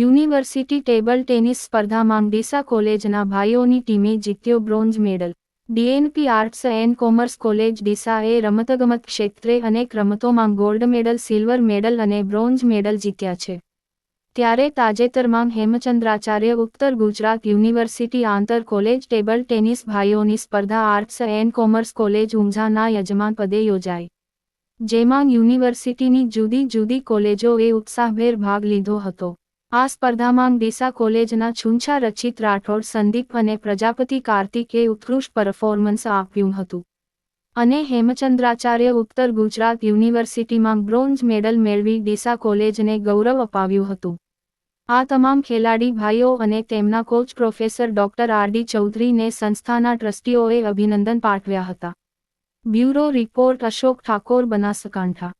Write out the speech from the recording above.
University table tennis સ્પર્ધામાં ડીસા કોલેજના ભાઈઓની ટીમે જીત્યો bronze medal. DNP arts and commerce college ડીસાએ રમતગમત ક્ષેત્રે અનેક રમતોમાં ગોલ્ડ મેડલ, સિલ્વર મેડલ અને બ્રોન્ઝ મેડલ જીત્યા છે. ત્યારે તાજેતરમાં હેમચંદ્રાચાર્ય ઉત્તર ગુજરાત યુનિવર્સિટી આંતર કોલેજ ટેબલ ટેનિસ ભાઈઓની સ્પર્ધા આર્ટ્સ એન્ડ કોમર્સ કોલેજ ઊંઝાના યજમાન પદે યોજાઈ. જેમાં યુનિવર્સિટીની જુદી જુદી કોલેજોએ ઉત્સાહભેર ભાગ લીધો હતો. આ સ્પર્ધામાં ડીસા કોલેજના છુંછા રચિત રાઠોડ, સંદીપ અને પ્રજાપતિ કાર્તિકે ઉત્કૃષ્ટ પરફોર્મન્સ આપ્યું હતું. અને હેમચંદ્રાચાર્ય ઉત્તર ગુજરાત યુનિવર્સિટીમાં બ્રોન્ઝ મેડલ મેળવી ડીસા કોલેજને ગૌરવ અપાવ્યું હતું. આ તમામ ખેલાડી ભાઈઓ અને તેમના coach professor doctor R D ચૌધરીને સંસ્થાના ટ્રસ્ટીઓએ અભિનંદન પાઠવ્યા હતા. Bureau report Ashok Thakor Banaskantha.